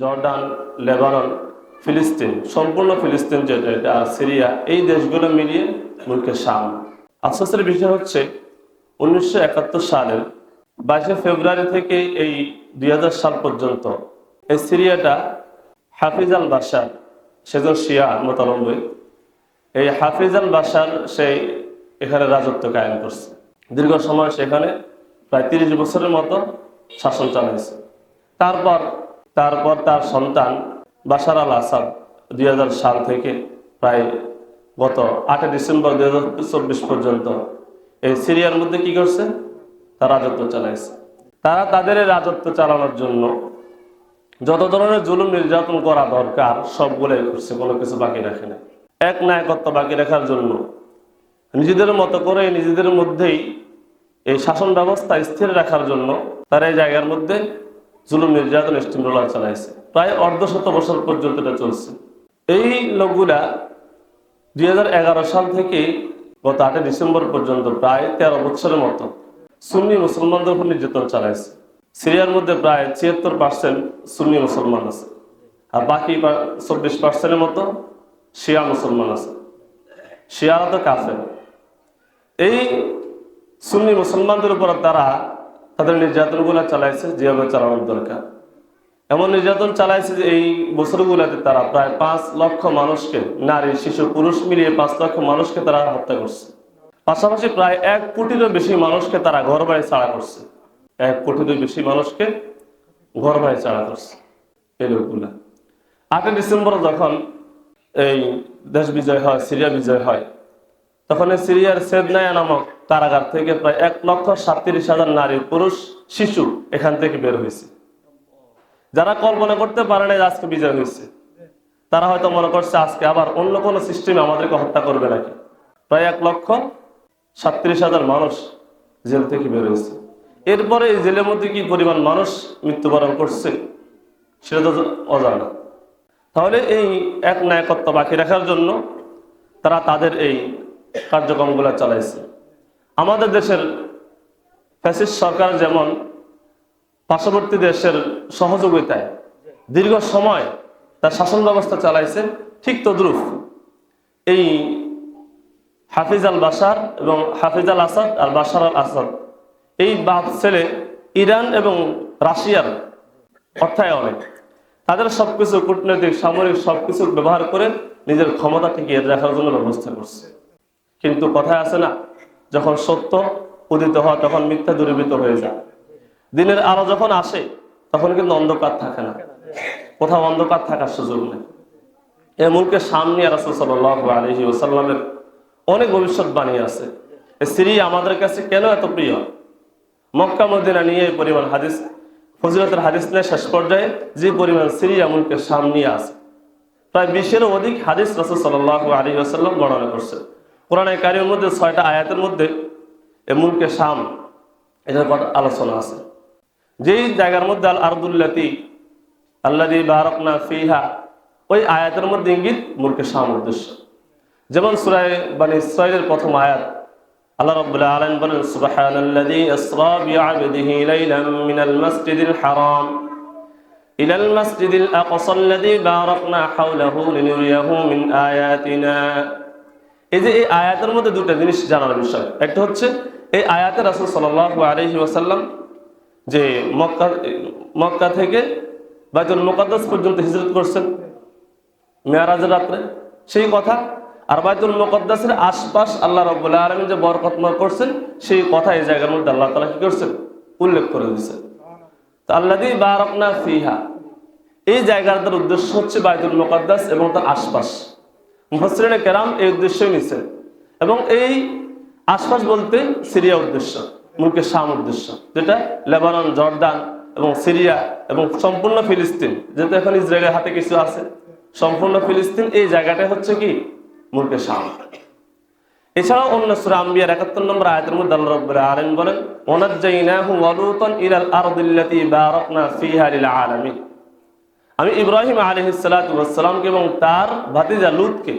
Jordan, Lebanon, ফিলিস্তিন, সম্পূর্ণ ফিলিস্তিন যেটা সিরিয়া, এই দেশগুলো মিলিয়ে মুলকে শাম। আফসোসের বিষয় হচ্ছে, উনিশশো একাত্তর সালের বাইশে ফেব্রুয়ারি থেকে এই দুই হাজার সাল পর্যন্ত এই সিরিয়াটা হাফিজ আল বাসার সেজন শিয়া মতালম্বী, এই হাফিজ আল বাসার সেই এখানে রাজত্ব কায়েম করছে। দীর্ঘ সময় সেখানে প্রায় তিরিশ বছরের মতো শাসন চালিয়েছে তারপর তারপর তার সন্তান বাশার আল আসাদ দুই সাল থেকে প্রায় গত আটই ডিসেম্বর দু হাজার চব্বিশ পর্যন্ত এই সিরিয়ার মধ্যে কি করছে? তার রাজত্ব চালাইছে। তারা তাদের রাজত্ব চালানোর জন্য যত ধরনের জুলুম নির্যাতন করা দরকার, সবগুলোই করছে, কোনো কিছু বাকি রাখে না। এক নায়কত্ব বাকি রাখার জন্য নিজেদের মতো করে, নিজেদের মধ্যেই এই শাসন ব্যবস্থা স্থির রাখার জন্য তারা এই জায়গার মধ্যে জুলুম, নির্যাতন স্টিম রোলার চালাইছে। প্রায় অর্ধশত বছর পর্যন্ত এটা চলছে। এই লোকগুলা দুই সাল থেকে গত আটই ডিসেম্বর পর্যন্ত প্রায় তেরো বছরের মতো সুন্নি মুসলমানদের উপর নির্যাতন চালাইছে। সিরিয়ার মধ্যে প্রায় ছিয়াত্তর পার্সেন্ট সুন্নি মুসলমান আছে। আর বাকি চব্বিশ পার্সেন্টের মতো শিয়া মুসলমান আছে। শিয়ারা তো কাফের। এই সুন্নি মুসলমানদের উপর তারা তাদের নির্যাতনগুলো চালাইছে, যেভাবে চালানোর দরকার। এমন নির্যাতন চালাইছে যে এই বছরগুলোতে তারা প্রায় পাঁচ লক্ষ মানুষকে, নারী, শিশু, পুরুষ মিলিয়ে পাঁচ লক্ষ মানুষকে তারা হত্যা করছে। পাশাপাশি প্রায় এক কোটিরও বেশি মানুষকে তারা ঘর বাড়ি ছাড়া করছে। এক কোটিরও বেশি মানুষকে ঘর বাড়ি ছাড়া করছে এই লোকগুলা। আটই ডিসেম্বর যখন এই দেশ বিজয় হয়, সিরিয়া বিজয় হয় তখন সিরিয়ার সেদনায়া নামক কারাগার থেকে প্রায় এক লক্ষ সাতত্রিশ হাজার নারী পুরুষ, শিশু এখান থেকে বের হয়েছে। যারা কল্পনা করতে পারে না আজকে বিজয় হয়েছে, তারা হয়তো মনে করছে আজকে আবার অন্য কোনো সিস্টেমে আমাদেরকে হত্যা করবে নাকি? প্রায় এক লক্ষ সাতত্রিশ হাজার মানুষ জেল থেকে বের হয়েছে। এরপরে এই জেলের মধ্যে কি পরিমাণ মানুষ মৃত্যুবরণ করছে, সেটা তো অজানা। তাহলে এই এক নায়কত্ব বাকি রাখার জন্য তারা তাদের এই কার্যক্রমগুলো চালাইছে। আমাদের দেশের ফ্যাসিস্ট সরকার যেমন পার্শ্ববর্তী দেশের সহযোগিতায় দীর্ঘ সময় তার শাসন ব্যবস্থা চালাইছে, ঠিক তদ্রুপ এই হাফিজ আল বাসার এবং হাফিজ আল আসাদ আর বাসার আল আসাদ, এই বাপ ছেলে ইরান এবং রাশিয়ার অর্থায়নে তাদের সবকিছু কূটনৈতিক, সামরিক সবকিছু ব্যবহার করে নিজের ক্ষমতা টিকিয়ে রাখার জন্য ব্যবস্থা করছে। কিন্তু কথায় আছে না, যখন সত্য উদিত হয় তখন মিথ্যা দূরীভূত হয়ে যায়। দিনের আলো যখন আসে, তখন কিন্তু অন্ধকার থাকে না। কোথাও অন্ধকার থাকার সুযোগ নেই। এ মুলকে সামনে রাসুল ওসাল্লামের অনেক ভবিষ্যৎবাণী আছে। সিরিয়া আমাদের কাছে কেন এত প্রিয়? মক্কা মদিনা নিয়ে এই পরিমাণ হাদিস, ফজিলতের হাদিস নিয়ে শেষ পর্যায়ে যে পরিমাণ সিরিয়া মুলকে সামনে আছে, প্রায় বিশেরও অধিক হাদিস রসুল সাল্লাহ আলী আসাল্লাম বর্ণনা করছে কোরআনে কারির মধ্যে ছয়টা আয়াতের মধ্যে এ মুলকে শাম এটার পর আলোচনা আছে। যেই জায়গার মধ্যে আল আরদুল্লাতি আল্লাদি বারকনা ফিহা, ওই আয়াতের মধ্যে ইঙ্গিত মুলকে শাম উদ্দেশ্য। যেমন সুরায় বানি ইসরাইলের প্রথম আয়াত, আল্লাহ বলেন মিন এই যে এই আয়াতের মধ্যে দুটো জিনিস জানার বিষয়। একটা হচ্ছে, এই আয়াতে রাসূল আলাইহি ওয়াসাল্লাম যে মক্কা মক্কা থেকে বাইতুল মোকাদ্দাস পর্যন্ত হিজরত করছেন, মেয়ারাজের রাত্রে, সেই কথা। আর বাইতুল মুকদ্দাসের আশপাশ আল্লাহ রব্বুল্লাহ আলমী যে বরকতময় করছেন, সেই কথা এই জায়গার মধ্যে আল্লাহ তালা কি করছেন? উল্লেখ করে দিয়েছেন। তো আল্লাহ দি বারকনা ফিহা। এই জায়গাটার উদ্দেশ্য হচ্ছে বাইতুল মোকাদ্দাস এবং তার আশপাশ। মুহসরিনে কেরাম এই উদ্দেশ্যই নিচ্ছেন এবং এই আশপাশ বলতে সিরিয়া উদ্দেশ্য, মুলকে শাম উদ্দেশ্য, যেটা লেবানন, জর্দান এবং সিরিয়া এবং সম্পূর্ণ ফিলিস্তিন, যেহেতু এখন ইসরায়েলের হাতে কিছু আছে, সম্পূর্ণ ফিলিস্তিন এই জায়গাটা হচ্ছে কি? মুলকে শাম। এছাড়াও অন্য সূরা আম্বিয়ার 71 নম্বর আয়াতের মধ্যে আল্লাহ রাব্বুল আলামিন বলেন ওয়ানাজ্জাইনাহু ওয়া লূতান ইলাল আরদিল্লাতী বারাকনা ফিহা লিল আলামিন। আমি ইব্রাহিম আলাইহিস সালাতু এবং তার ভাতিজা লূতকে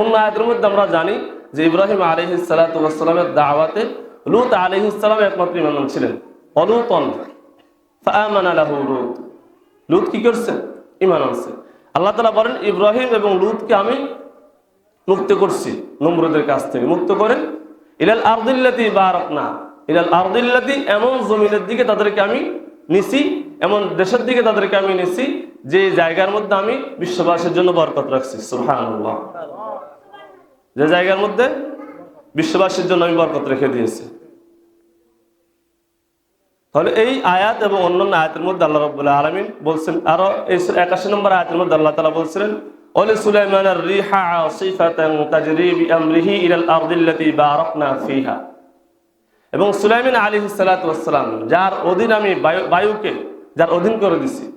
অন্য আয়াতের মধ্যে আমরা জানি যে ইব্রাহিম আলাইহিস সালাতু ওয়াস দাওয়াতে লুত আলাইহিস সালাম একমাত্র ইমান ছিলেন। অলুতন, ফাআমানা লাহু লূত। কি করছে? ইমান আনছে। আল্লাহ তালা বলেন, ইব্রাহিম এবং লুতকে আমি মুক্ত করছি নমরুদের কাছ থেকে। মুক্ত করে ইলাল আর্দিল্লাতি বারক না ইলাল আর্দিল্লাতি এমন জমিনের দিকে তাদেরকে আমি নিছি এমন দেশের দিকে তাদেরকে আমি নিছি যে জায়গার মধ্যে আমি বিশ্ববাসের জন্য বরকত রাখছি। সুবহানাল্লাহ। যে জায়গার মধ্যে বিশ্ববাসীর জন্য আমি বরকত রেখে দিয়েছি। তাহলে এই আয়াত এবং অন্যান্য আয়াতের মধ্যে আল্লাহ রব্বুল্লাহ আলমিন বলছেন, আরও এই একাশি নম্বর আয়াতের মধ্যে আল্লাহ তালা বলছিলেন ওলি সুলাইমান রিহা আসিফাতান তাজরি বিআমরিহি ইলাল আরদিল্লাতি বারাকনা ফিহা। এবং সুলাইমান আলী সালাতাম যার অধীন আমি বায়ু- বায়ুকে যার অধীন করে দিছি।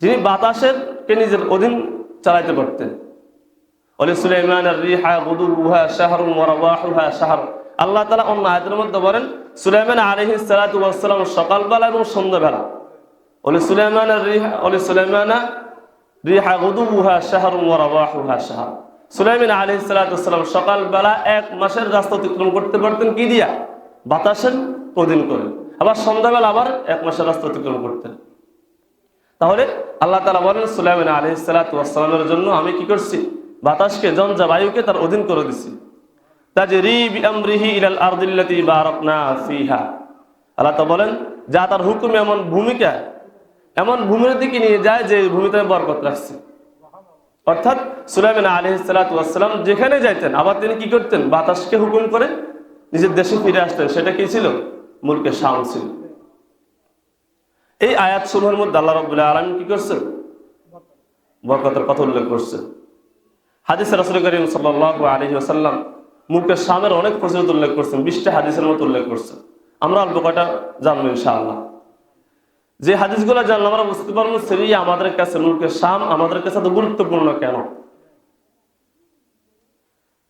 যিনি বাতাসের কে নিজের অধীন চালাইতে পারতেন। ওয়ারাবাহুহা শাহর। আল্লাহ তাআলা অন্য বলেন সকালবেলা এবং সুলাইমান রিহা ওলি সুলাইমান সকালবেলা এক মাসের রাস্তা অতিক্রম করতে পারতেন কি দিয়া? বাতাসের অধীন করে। আবার সন্ধ্যাবেলা আবার এক মাসের রাস্তা অতিক্রম করতেন। তাহলে আল্লাহ তালা বলেন, সুলাইমান আলহ সালাতামের জন্য আমি কি করছি? বাতাসকে, জঞ্জা, বায়ুকে তার অধীন করে দিছি। আল্লাহ তা বলেন, যা তার হুকুম এমন ভূমিকা, এমন ভূমির দিকে নিয়ে যায় যে ভূমিতে বরকত রাখছে। অর্থাৎ সুলাইমান আলহ সালাতাম যেখানে যাইতেন, আবার তিনি কি করতেন? বাতাসকে হুকুম করে নিজের দেশে ফিরে আসতেন। সেটা কি ছিল? মুলকে শাম ছিল। এই আয়াত সমূহের মধ্যে আল্লাহ রবুল্লাহ আলম কি করছেন? বরকতের কথা উল্লেখ করছে হাদিস রাসুল করিম সাল্লাহ আলহি আসাল্লাম মুখের সামের অনেক ফসলত উল্লেখ করছেন, বিশটা হাদিসের মতো উল্লেখ করছেন। আমরা অল্প কয়টা জানব ইনশাআল্লাহ। যে হাদিসগুলো জানলাম আমরা বুঝতে পারব সেই আমাদের কাছে মুলকের শাম আমাদের কাছে এত গুরুত্বপূর্ণ কেন?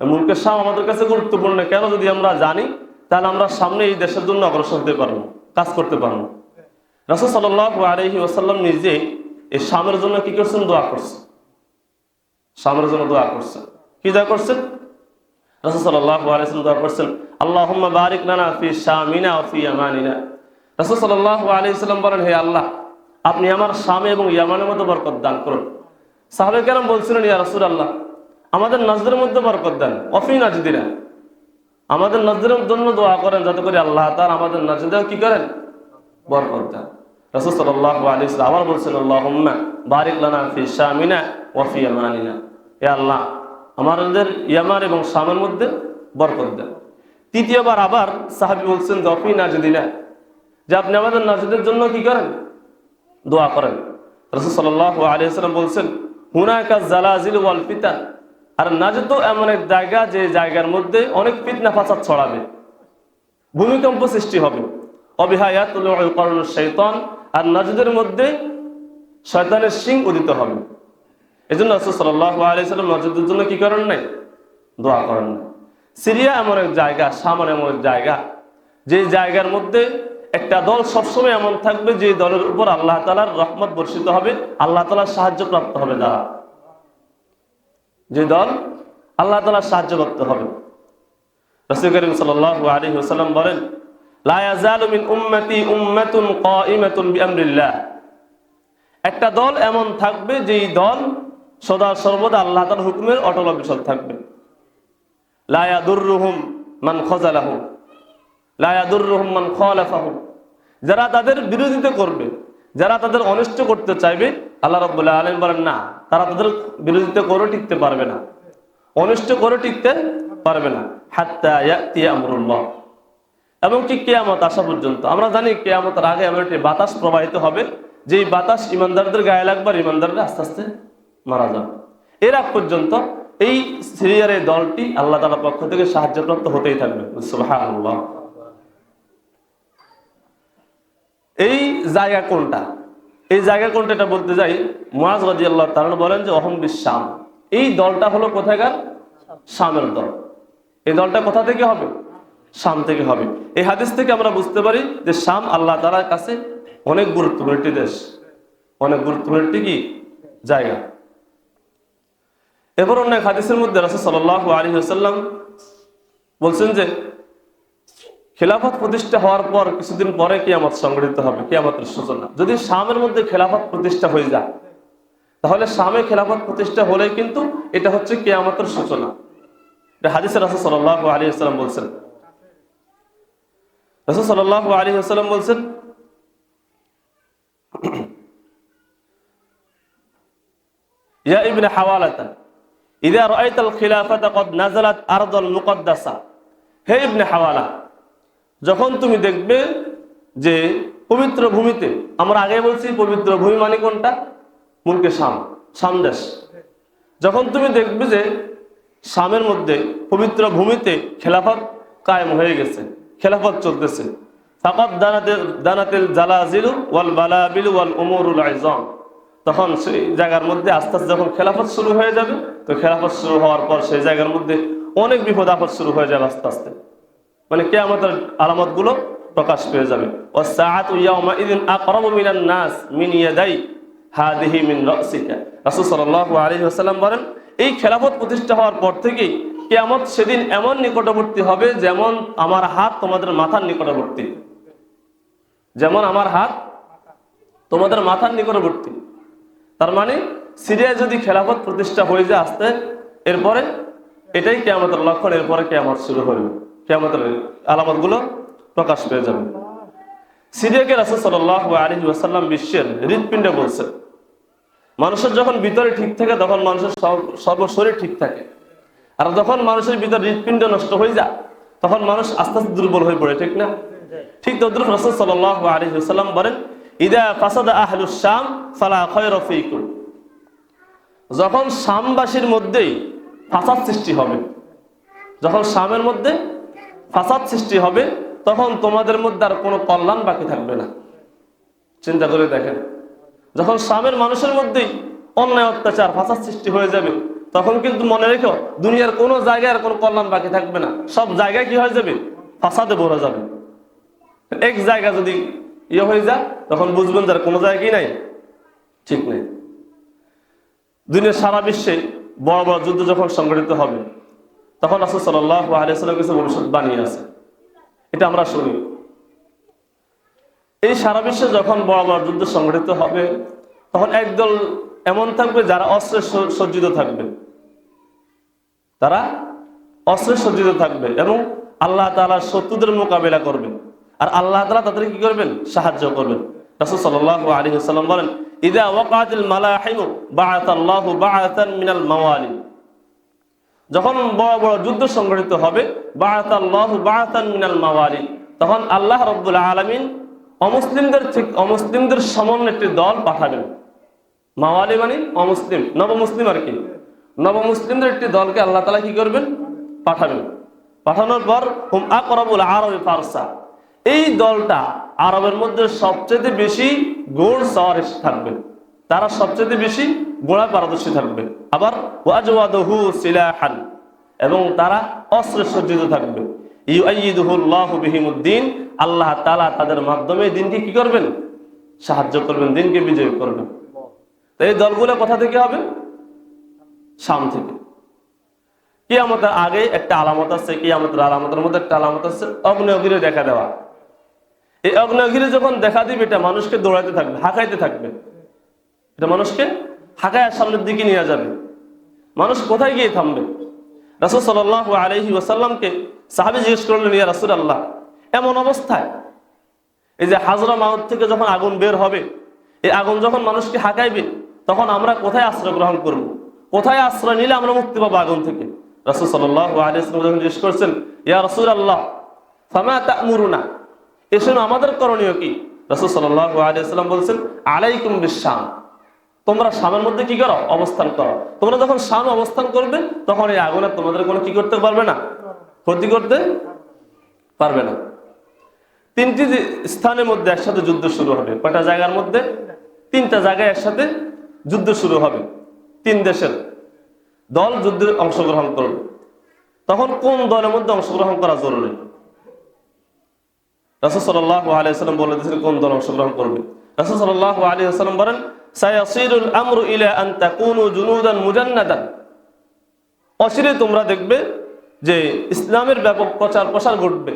মুলকের শাম আমাদের কাছে গুরুত্বপূর্ণ কেন যদি আমরা জানি? তাহলে আমরা সামনে এই দেশের জন্য অগ্রসর হতে পারব, কাজ করতে পারব। রাসুল সাল্লাহ আলহি ওসাল্লাম নিজে এই শামের জন্য কি করছেন? দোয়া করছেন শামের জন্য দোয়া করছেন কি দোয়া করছেন? রাসুল সাল্লাহ আলাইসলাম দোয়া করছেন আল্লাহ বারিক নানা ফি শামিনা ফি আমানিনা রাসুল সাল্লাহ আলাইসাল্লাম বলেন, হে আল্লাহ, আপনি আমার স্বামী এবং ইয়ামানের মধ্যে বরকত দান করুন। সাহাবে কেন বলছিলেন, ইয়া রসুল আল্লাহ আমাদের নজরের মধ্যে বরকত দেন, অফি নাজদিরা আমাদের নজরের জন্য দোয়া করেন যাতে করে আল্লাহ তার আমাদের নজরেও কি করেন? বরকত দেন। আবার বলছেন বারিক শামিনা আল্লাহ এবং মধ্যে তৃতীয়বার আবার সাহাবি বলছেন যে আপনি আমাদের নাজদের জন্য কি করেন? দোয়া করেন। রসুল সাল্লাম বলছেন, হুনাকা জালাজিল আর নাজদ এমন এক জায়গা যে জায়গার মধ্যে অনেক ফিতনা ফাসাদ ছড়াবে। ভূমিকম্প সৃষ্টি হবে। অবিহায়াতুল শৈতন আর নাজদের মধ্যে শয়তানের সিং উদিত হবে। এই জন্য সাল্লাহ আলিয়াল্লাম নাজদের জন্য কি করেন নাই? দোয়া করেন নাই। সিরিয়া এমন এক জায়গা সামান এমন এক জায়গা, যে জায়গার মধ্যে একটা দল সবসময় এমন থাকবে যে দলের উপর আল্লাহ তালার রহমত বর্ষিত হবে, আল্লাহ তালার সাহায্য প্রাপ্ত হবে তারা। যে দল আল্লাহ তালার সাহায্য করতে হবে। রসুল করিম সাল্লাহ আলী ওসাল্লাম বলেন একটা দল এমন থাকবে যেই দল সদা সর্বদা আল্লাহ তাআলার হুকুমের অটল অবিচল থাকবে। লা ইয়াদুররুহুম মান খাযালাহুম লা ইয়াদুররুহুম মান খালাফাহুম। যারা তাদের বিরোধিতা করবে যারা তাদের অনিষ্ট করতে চাইবে, আল্লাহ রাব্বুল আলামিন বলেন, না, তারা তাদের বিরোধিতা করে টিকতে পারবে না। অনিষ্ট করে টিকতে পারবে না। হাত্তা এবং কি কেয়ামত আসা পর্যন্ত? আমরা জানি কেয়ামতের আগে এমন একটি বাতাস প্রবাহিত হবে যে বাতাস ইমানদারদের গায়ে লাগবে আর ইমানদাররা আস্তে আস্তে মারা যাবে। এর আগ পর্যন্ত এই সিরিয়ার দলটি আল্লাহ তালার পক্ষ থেকে সাহায্যপ্রাপ্ত হতেই থাকবে। সুবহানাল্লাহ। এই জায়গা কোনটা? এই জায়গা কোনটা এটা বলতে যাই মুয়াজ রাজি আল্লাহ তাআলা বলেন যে, অহম বিশ্বাম এই দলটা হলো কোথাকার? শামের দল। এই দলটা কোথা থেকে হবে? শাম থেকে হবে। এই হাদিস থেকে আমরা বুঝতে পারি যে, শাম আল্লাহ তালার কাছে অনেক গুরুত্বপূর্ণ একটি দেশ। অনেক গুরুত্বপূর্ণ একটি কি? জায়গা। এবার অনেক হাদিসের মধ্যে রাসূল সাল্লাল্লাহু আলাইহি ওয়াসাল্লাম বলছেন যে খেলাফত প্রতিষ্ঠা হওয়ার পর কিছুদিন পরে কিয়ামত সংগঠিত হবে, কিয়ামতের সূচনা। যদি শামের মধ্যে খেলাফত প্রতিষ্ঠা হয়ে যায়, তাহলে শামে খেলাফত প্রতিষ্ঠা হলে কিন্তু এটা হচ্ছে কিয়ামতের সূচনা। রাসূল আলাইহি ওয়াসাল্লাম বলছেন। রাসূল আলাইহি ওয়াসাল্লাম বলছেন, ইয়া হে ইবনে হাওয়ালা যখন তুমি দেখবে যে পবিত্র ভূমিতে, আমরা আগে বলছি পবিত্র ভূমি মানে কোনটা? মুলকে শাম শাম দেশ। যখন তুমি দেখবে যে শামের মধ্যে পবিত্র ভূমিতে খেলাফত কায়েম হয়ে গেছে, খেলাফত চলতেছে। আইজাম। তখন সেই জায়গার মধ্যে আস্তে আস্তে যখন খেলাফত শুরু হয়ে যাবে, তো খেলাফত শুরু হওয়ার পর সেই জায়গার মধ্যে অনেক বিপদ আপদ শুরু হয়ে যাবে আস্তে আস্তে। মানে কেয়ামতের আলামতগুলো প্রকাশ পেয়ে যাবে। ও সাআত ইয়াউমা নাস মিন ইয়াদাই হাদিহি মিন রাসিকা। রাসূল সাল্লাল্লাহু আলাইহি বলেন, এই খেলাফত প্রতিষ্ঠা হওয়ার পর থেকেই কিয়ামত সেদিন এমন নিকটবর্তী হবে যেমন আমার হাত তোমাদের মাথার নিকটবর্তী। যেমন আমার হাত তোমাদের মাথার নিকটবর্তী। তার মানে সিরিয়ায় যদি খেলাফত প্রতিষ্ঠা হয়ে যায় আসতে, এরপরে এটাই কেয়ামতের লক্ষণ, এরপরে কেয়ামত শুরু হবে কেয়ামতের আলামতগুলো প্রকাশ পেয়ে যাবে। সিরিয়াকে রাসুল সাল্লাহ আলী ওয়াসাল্লাম বিশ্বের হৃৎপিণ্ড বলছে, মানুষের যখন ভিতরে ঠিক থাকে, তখন মানুষের সর্বশরীর ঠিক থাকে। আর যখন মানুষের ভিতরে হৃৎপিণ্ড নষ্ট হয়ে যায়, তখন মানুষ আস্তে আস্তে দুর্বল হয়ে পড়ে, ঠিক না? ঠিক তদ্রুপ রাসুল সাল্লাহ আলী ওয়াসাল্লাম বলেন, ইদা ফাসাদা আহলুস যখন শামবাসীর মধ্যেই ফাসাদ সৃষ্টি হবে, যখন শামের মধ্যে ফাসাদ সৃষ্টি হবে, তখন তোমাদের মধ্যে আর কোনো কল্যাণ বাকি থাকবে না। চিন্তা করে দেখেন, যখন শামের মানুষের মধ্যেই অন্যায়, অত্যাচার, ফাসাদ সৃষ্টি হয়ে যাবে, তখন কিন্তু মনে রেখো, দুনিয়ার কোনো জায়গায় আর কোনো কল্যাণ বাকি থাকবে না। সব জায়গায় কি হয়ে যাবে? ফাসাদে ভরে যাবে। এক জায়গা যদি ইয়ে হয়ে যায়, তখন বুঝবেন যার কোনো জায়গায় নাই। ঠিক নেই। দুনিয়ার সারা বিশ্বে বড় বড় যুদ্ধ যখন সংগঠিত হবে তখন রাসুল সাল্লাহ আলিয়াল্লাম কিছু ভবিষ্যৎবাণী আছে। এটা আমরা শুনি। এই সারা বিশ্বে যখন বড় বড় যুদ্ধ সংগঠিত হবে, তখন একদল এমন থাকবে যারা অস্ত্রে সজ্জিত থাকবে। তারা অস্ত্রে সজ্জিত থাকবে এবং আল্লাহ তাআলার শত্রুদের মোকাবেলা করবে আর আল্লাহ তালা তাদের কি করবেন? সাহায্য করবেন। রাসূল সাল্লাল্লাহু আলাইহি ওয়াসাল্লাম বলেন, ইদা ওয়াকাতিল মালাহিমু বাআতাল্লাহু বাআতান মিনাল মাওয়ালি যখন বড় বড় যুদ্ধ সংগঠিত হবে মিনাল তখন আল্লাহ রাব্বুল আলামিন অমুসলিমদের ঠিক, অমুসলিমদের সমন্বয়ে একটি দল পাঠাবেন। মাওয়ালি মানে অমুসলিম, নবমুসলিম আর কি। নবমুসলিমদের একটি দলকে আল্লাহ তালা কি করবেন? পাঠাবেন। পাঠানোর পর হুম আকরাবুল আরবি ফারসা, এই দলটা আরবের মধ্যে সবচেয়ে বেশি গোড় সওয়ার থাকবে তারা সবচেয়ে বেশি গোড়া পারদর্শী থাকবে। আবার সিলাহান, এবং তারা অস্ত্রে সজ্জিত থাকবে আল্লাহ তাআলা তাদের মাধ্যমে দিনকে কি করবেন? সাহায্য করবেন, দিনকে বিজয় করবেন। তো এই দলগুলো কোথা থেকে হবে? শাম থেকে। কিয়ামতের আগে একটা আলামত আছে, কিয়ামতের আলামতের মধ্যে একটা আলামত আছে অগ্নেয়গিরি দেখা দেওয়া। এই অগ্নেয়গিরি যখন দেখা দিবে, এটা মানুষকে দৌড়াতে থাকবে, হাঁকাইতে থাকবে। এটা মানুষকে হাঁকায় সামনের দিকে নিয়ে যাবে। মানুষ কোথায় গিয়ে থামবে? রাসুল সাল্লাহ আলহি ওয়াসাল্লামকে সাহাবি জিজ্ঞেস করলেন, ইয়া রাসুল আল্লাহ এমন অবস্থায়? এই যে হাজরা মাউত থেকে যখন আগুন বের হবে, এই আগুন যখন মানুষকে হাঁকাইবে, তখন আমরা কোথায় আশ্রয় গ্রহণ করব। কোথায় আশ্রয় নিলে আমরা মুক্তি পাবো আগুন থেকে? রাসুল সাল্লাহ আলিয়াল্লাম যখন জিজ্ঞেস করছেন, ইয়া রসুল আল্লাহ ফামা তা'মুরুনা? এসে আমাদের করণীয় কি? রাসুল সাল্লাহ আলিয়াল্লাম বলছেন, আলাইকুম বিশ্বাম তোমরা শামের মধ্যে কি করো? অবস্থান করো। তোমরা যখন শাম অবস্থান করবে, তখন এই আগুনে তোমাদের কোনো কি করতে পারবে না? ক্ষতি করতে পারবে না। তিনটি স্থানের মধ্যে একসাথে যুদ্ধ শুরু হবে। কয়টা জায়গার মধ্যে? তিনটা জায়গায় একসাথে যুদ্ধ শুরু হবে। তিন দেশের দল যুদ্ধে অংশগ্রহণ করবে। তখন কোন দলের মধ্যে অংশগ্রহণ করা জরুরি? রাসূল আলাইহি ওয়াসাল্লাম বলে দিয়েছেন কোন দল অংশগ্রহণ করবে। রাসূল আলাইহি ওয়াসাল্লাম বলেন সায়াসিরুল আমরু তোমরা দেখবে যে ইসলামের ব্যাপক প্রচার প্রসার ঘটবে।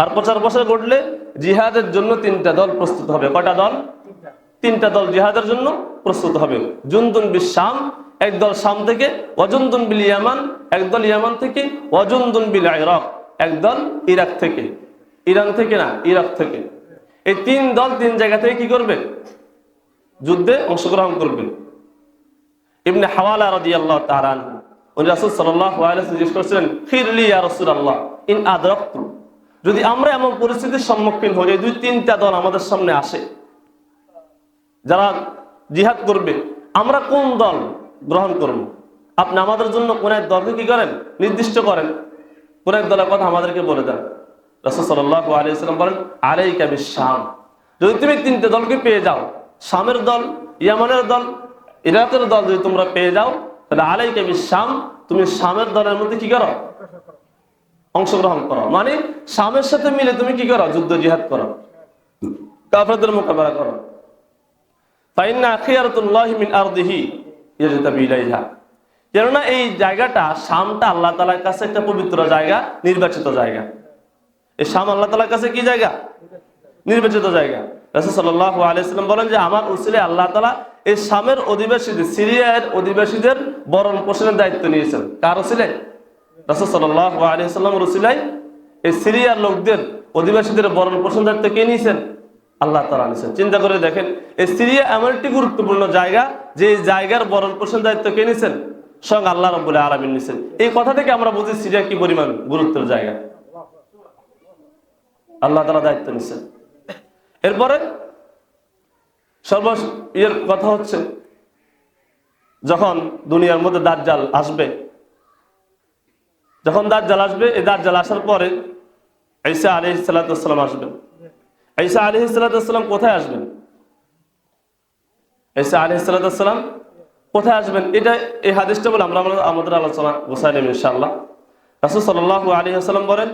আর প্রচার প্রসার ঘটলে জিহাদের জন্য তিনটা দল প্রস্তুত হবে। কটা দল? তিনটা দল জিহাদের জন্য প্রস্তুত হবে। জুন্দুন বিল শাম একদল শাম থেকে অজুন্দুন বিল ইয়ামান একদল ইয়ামান থেকে অজুন্দুন বিল ইরাক একদল ইরাক থেকে। ইরান থেকে না, ইরাক থেকে। এই তিন দল তিন জায়গা থেকে কি করবে? যুদ্ধে অংশগ্রহণ করবেন। ইবনে হাওয়ালা রাদিয়াল্লাহু তাআলা আনহু। উনি রাসূল ওয়াসাল্লাম জিজ্ঞেস করেছিলেন, খিরলি ইয়া রাসূলুল্লাহ, ইন আদরাকতু? যদি আমরা এমন পরিস্থিতির সম্মুখীন হই দুই তিনটা দল আমাদের সামনে আসে, যারা জিহাদ করবে, আমরা কোন দল গ্রহণ করব? আপনি আমাদের জন্য কোন এক দলকে কি করেন? নির্দিষ্ট করেন। কোন এক দলের কথা আমাদেরকে বলে দেন। রাসূল আলাইহি ওয়াসাল্লাম বলেন, আলাইকা বিশ-শাম। যদি তুমি তিনটে দলকে পেয়ে যাও শামের দল, ইয়ামানের দল, ইরাকের দল যদি তোমরা পেয়ে যাও, তাহলে আলাইকা বিশ-শাম তুমি শামের দলের মধ্যে কি করো? অংশগ্রহণ করো। মানে শামের সাথে মিলে তুমি কি করো? যুদ্ধ, জিহাদ করো। কাফেরদের মোকাবেলা করো। ফাইন্না খিয়ারতুল্লাহি মিন আরদিহি ইয়াজতাবি ইলাইহা। কেননা এই জায়গাটা শামটা আল্লাহ তাআলার কাছে একটা পবিত্র জায়গা, নির্বাচিত জায়গা। এই শাম আল্লাহ তাআলার কাছে কি জায়গা? নির্বাচিত জায়গা। রাসূল আলাইহি বলেন যে, আমার উসিলে আল্লাহ তাআলা এই শামের অধিবাসীদের, সিরিয়ার অধিবাসীদের বরণ পোষণের দায়িত্ব নিয়েছেন। কার উসিলে? রাসূল আলাইহি সাল্লামের এই সিরিয়ার লোকদের, অধিবাসীদের বরণ পোষণ দায়িত্ব কে নিয়েছেন? আল্লাহ তালা নিয়েছেন। চিন্তা করে দেখেন, এই সিরিয়া এমন একটি গুরুত্বপূর্ণ জায়গা, যে জায়গার বরণ পোষণ দায়িত্ব কে নিয়েছেন? স্বয়ং আল্লাহ রব্বুল আলমিন নিয়েছেন। এই কথা থেকে আমরা বুঝি সিরিয়া কি পরিমাণ গুরুত্বের জায়গা। আল্লাহ তালা দায়িত্ব নিচ্ছেন এরপরে সর্ব ইয়ের কথা হচ্ছে, যখন দুনিয়ার মধ্যে দাজ্জাল আসবে, যখন দাজ্জাল আসবে, এই দাজ্জাল আসার পরে ঈসা আলাইহিস সালাম আসবেন। ঈসা আলাইহিস সালাম কোথায় আসবেন? ঈসা আলাইহিস সালাম কোথায় আসবেন? এটা এই হাদিসটা বলে আমরা আমাদের আলোচনা গোসাই নেব ইনশাআল্লাহ। রাসূল সাল্লাল্লাহু আলাইহি ওয়াসাল্লাম বলেন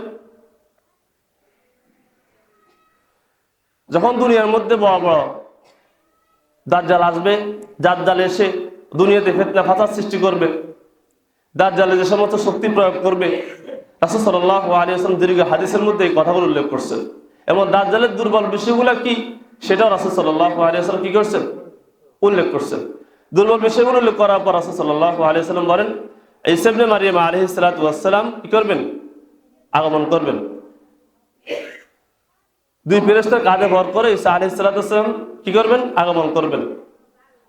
যখন দুনিয়ার মধ্যে বড় বড় দাজ্জাল আসবে, দাজ্জাল এসে দুনিয়াতে ফিতনা, ফাসাদ সৃষ্টি করবে। দাজ্জালে যে সমস্ত শক্তি প্রয়োগ করবে দীর্ঘ হাদিসের মধ্যে এই কথাগুলো উল্লেখ করছেন। এবং দাজ্জালের দুর্বল বিষয়গুলো কি, সেটাও রাসূল কি করছেন? উল্লেখ করছেন। দুর্বল বিষয়গুলো উল্লেখ করার পর রাসূল সাল্লাল্লাহু আলাইহি ওয়াসাল্লাম বলেন, ঈসা ইবনে মারিয়াম কি করবেন? আগমন করবেন। দুই ফেরেশতার কাঁধে ভর করে ঈসা আলাইহিস সালাতু ওয়াস কি করবেন? আগমন করবেন।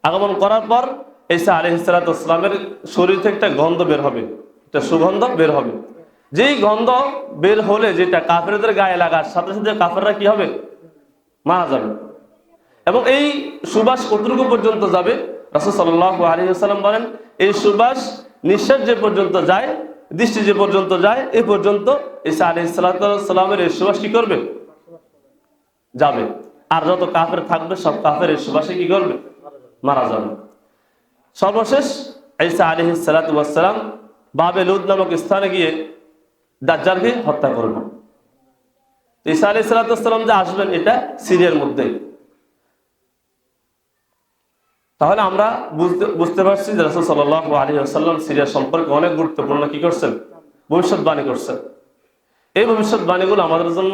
আগমন করার পর ঈসা আলাইহিস সালাতু ওয়াস শরীর থেকে একটা গন্ধ বের হবে। একটা সুগন্ধ বের হবে। যেই গন্ধ বের হলে যেটা কাফেরদের গায়ে লাগার সাথে সাথে কাফেররা কি হবে? মারা যাবে। এবং এই সুবাস কতটুকু পর্যন্ত যাবে? রাসূল সাল্লাল্লাহু আলাইহি ওয়াসাল্লাম বলেন, এই সুবাস নিঃশ্বাস যে পর্যন্ত যায়, দৃষ্টি যে পর্যন্ত যায় এই পর্যন্ত ঈসা আলাইহিস সালামের এই সুবাস কি করবে? যাবে। আর যত কাফের থাকবে, সব কাফের সুবাসে কি করবে? মারা যাবে। সর্বশেষ ঈসা আলাইহিস সালাতু ওয়াস সালাম বাবে লুদ নামক স্থানে গিয়ে দাজ্জালকে হত্যা করবেন ঈসা আলাইহিস সালাতু ওয়াস সালাম যে আসবেন, এটা সিরিয়ার মধ্যেই তাহলে আমরা বুঝতে বুঝতে পারছি যে রাসূল সাল্লাল্লাহু আলাইহি ওয়াসাল্লাম সিরিয়া সম্পর্কে অনেক গুরুত্বপূর্ণ কি করছেন? ভবিষ্যৎবাণী করছেন। এই ভবিষ্যৎবাণীগুলো আমাদের জন্য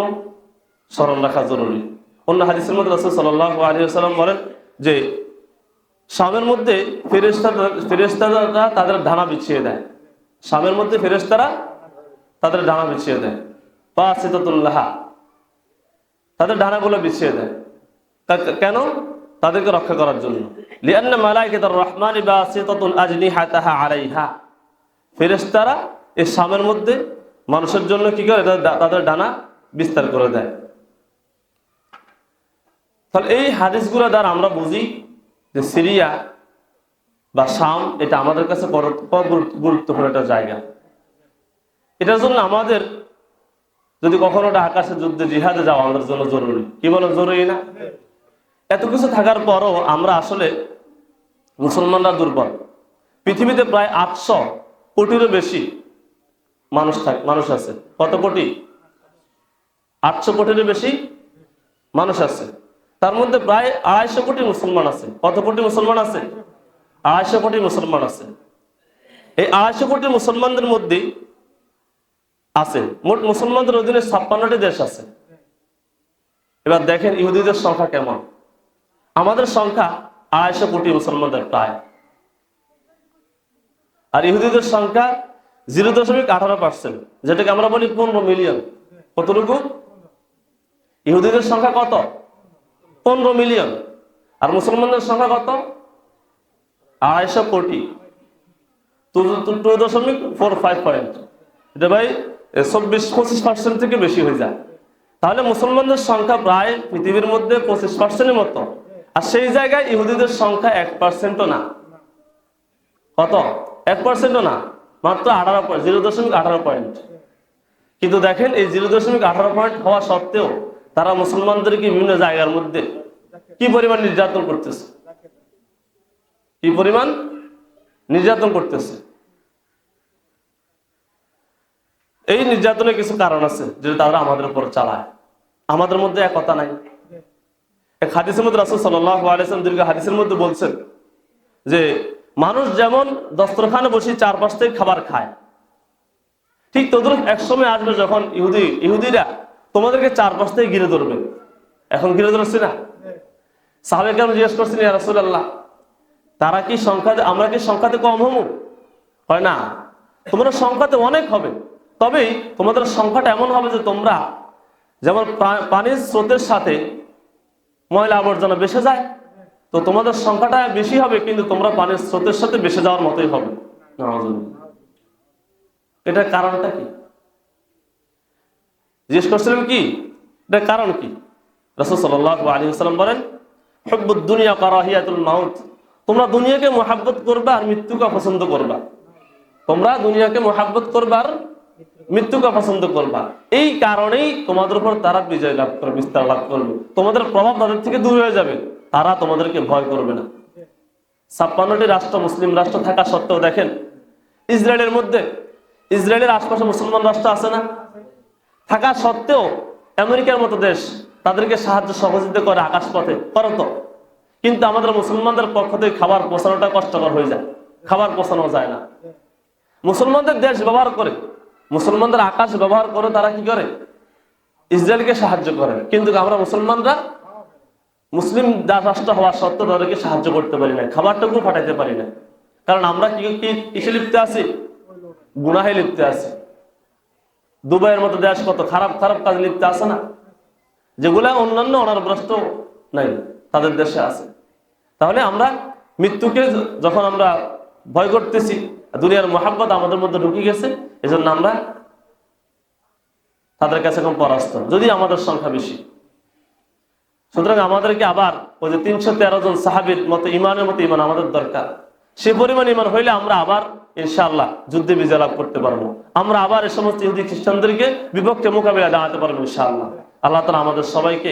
স্মরণ রাখা জরুরি। অন্য হাদিসের মধ্যে রাসূল সাল্লাল্লাহু আলাইহি ওয়াসাল্লাম বলেন যে, স্বামের মধ্যে ফেরেশতারা ফেরেশতারা তাদের ঢানা বিছিয়ে দেয়। স্বামের মধ্যে ফেরেশতারা তাদের ডানা বিছিয়ে দেয়। পাসিতাতুল্লাহ তাদের ডানাগুলো বিছিয়ে দেয়। কেন? তাদেরকে রক্ষা করার জন্য। লিআন্না মালাইকাতুর রহমানি বাসিতাতুন আজনিহাতাহা আলাইহা। ফেরেশতারা এই শামের মধ্যে মানুষের জন্য কি করে? তাদের ডানা বিস্তার করে দেয়। তাহলে এই হাদিসগুলো দ্বারা আমরা বুঝি যে সিরিয়া বা শাম এটা আমাদের কাছে গুরুত্বপূর্ণ একটা জায়গা। এটার জন্য আমাদের যদি কখনো আকাশে যুদ্ধে, জিহাদে যাওয়া আমাদের জন্য জরুরি। কি বলো জরুরি না? এত কিছু থাকার পরও আমরা আসলে মুসলমানরা দুর্বল। পৃথিবীতে প্রায় আটশো কোটিরও বেশি মানুষ থাকে, মানুষ আছে। কত কোটি? আটশো কোটিরও বেশি মানুষ আছে। তার মধ্যে প্রায় আড়াইশো কোটি মুসলমান আছে। কত কোটি মুসলমান আছে? আড়াইশো কোটি মুসলমান আছে। এই আড়াইশো কোটি মুসলমানদের মধ্যে আছে। মোট মুসলমানদের অধীনে ছাপ্পান্নটি দেশ আছে। এবার দেখেন ইহুদিদের সংখ্যা কেমন। আমাদের সংখ্যা আড়াইশো কোটি মুসলমানদের প্রায়। আর ইহুদিদের সংখ্যা জিরো দশমিক আঠারো পার্সেন্ট, যেটাকে আমরা বলি পনেরো মিলিয়ন। কতটুকু? ইহুদিদের সংখ্যা কত? পনেরো মিলিয়ন। আর মুসলমানদের সংখ্যা কত? আড়াইশো কোটি। টু দশমিক ফোর ফাইভ পয়েন্ট এটা ভাই চব্বিশ, পঁচিশ পার্সেন্ট থেকে বেশি হয়ে যায়। তাহলে মুসলমানদের সংখ্যা প্রায় পৃথিবীর মধ্যে পঁচিশ পার্সেন্টের মতো। আর সেই জায়গায় ইহুদিদের সংখ্যা এক পার্সেন্টও না। কত? এক পার্সেন্টও না। মাত্র আঠারো পয়েন্ট জিরো দশমিক আঠারো পয়েন্ট কিন্তু দেখেন, এই জিরো দশমিক আঠারো পয়েন্ট হওয়া সত্ত্বেও তারা মুসলমানদেরকে বিভিন্ন জায়গার মধ্যে কি পরিমাণ নির্যাতন করতেছে? কি পরিমাণ নির্যাতন করতেছে? এই নির্যাতনের কিছু কারণ আছে যেটা তারা আমাদের উপর চালায়। আমাদের মধ্যে একতা নাই। এক হাদিসের মধ্যে রাসুল সাল্লাম দীর্ঘ হাদিসের মধ্যে বলছেন যে, মানুষ যেমন দস্তরখানে বসে চারপাশ থেকে খাবার খায়, ঠিক তদ্রুপ এক সময় আসবে যখন ইহুদি, ইহুদিরা তোমাদেরকে চারপাশ থেকে ঘিরে ধরবে। এখন ঘিরে ধরছি না? সাহাবে কেন জিজ্ঞেস করছি ইয়া রাসূলুল্লাহ, তারা কি সংখ্যাতে, আমরা কি সংখ্যাতে কম হব? হয় না। তোমরা সংখ্যাতে অনেক হবে, তবেই তোমাদের সংখ্যাটা এমন হবে যে তোমরা যেমন পানির স্রোতের সাথে ময়লা আবর্জনা বেসে যায়, তো তোমাদের সংখ্যাটা বেশি হবে, কিন্তু তোমরা পানির স্রোতের সাথে বেসে যাওয়ার মতোই হবে। এটার কারণটা কি? জিজ্ঞেস করছিলেন কি? কারণ কি? রসুল সাল্লাহ আলী সাল্লাম বলেন, হব্বুদ দুনিয়া কারাহিয়াতুল মাউত। তোমরা দুনিয়াকে মোহাব্বত করবা আর মৃত্যুকে পছন্দ করবা। তোমরা দুনিয়াকে মোহাব্বত করবার মৃত্যুকে পছন্দ করবা। এই কারণেই তোমাদের উপর তারা বিজয় লাভ করবে, বিস্তার লাভ করবে। তোমাদের প্রভাব তাদের থেকে দূর হয়ে যাবে। তারা তোমাদেরকে ভয় করবে না। ছাপ্পান্নটি রাষ্ট্র মুসলিম রাষ্ট্র থাকা সত্ত্বেও দেখেন, ইসরায়েলের মধ্যে, ইসরায়েলের আশপাশে মুসলমান রাষ্ট্র আছে না? থাকা সত্ত্বেও আমেরিকার মতো দেশ তাদেরকে সাহায্য সহযোগিতা করে আকাশপথে, করো তো। কিন্তু আমাদের মুসলমানদের পক্ষ থেকে খাবার পৌঁছানোটা কষ্টকর হয়ে যায়। খাবার পৌঁছানো যায় না। মুসলমানদের দেশ ব্যবহার করে, মুসলমানদের আকাশ ব্যবহার করে তারা কি করে? ইসরায়েলকে সাহায্য করে। কিন্তু আমরা মুসলমানরা মুসলিম রাষ্ট্র হওয়া সত্ত্বেও তাদেরকে সাহায্য করতে পারি না খাবারটুকু পাঠাইতে পারি না। কারণ আমরা কি কি কিসে লিপ্তে আছি? গুনাহে লিপ্তে আছি। দুবাইয়ের মতো দেশ কত খারাপ খারাপ কাজ লিপ্তে আছে না? যেগুলা অন্যান্য অনারগ্রস্ত নাই, তাদের দেশে আছে। তাহলে আমরা মৃত্যুকে যখন আমরা ভয় করতেছি, দুনিয়ার মহাব্বত আমাদের মধ্যে ঢুকে গেছে, এজন্য আমরা তাদের কাছে এখন পরাস্ত, যদি আমাদের সংখ্যা বেশি। সুতরাং আমাদেরকে আবার ওই যে তিনশো তেরো জন সাহাবির মতো, ইমানের মতো ইমান আমাদের দরকার। সে পরিমাণ ইমান হইলে আমরা আবার ইনশাআল্লাহ যুদ্ধে বিজয় লাভ করতে পারব। আমরা আবার এই সমস্ত ইহুদি খ্রিস্টানদেরকে বিপক্ষে মোকাবিলা দাঁড়াতে পারব ইনশাআল্লাহ। আল্লাহ তালা আমাদের সবাইকে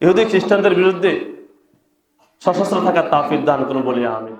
ইহুদি খ্রিস্টানদের বিরুদ্ধে সশস্ত্র থাকার তাফির দান করুন বলি আমি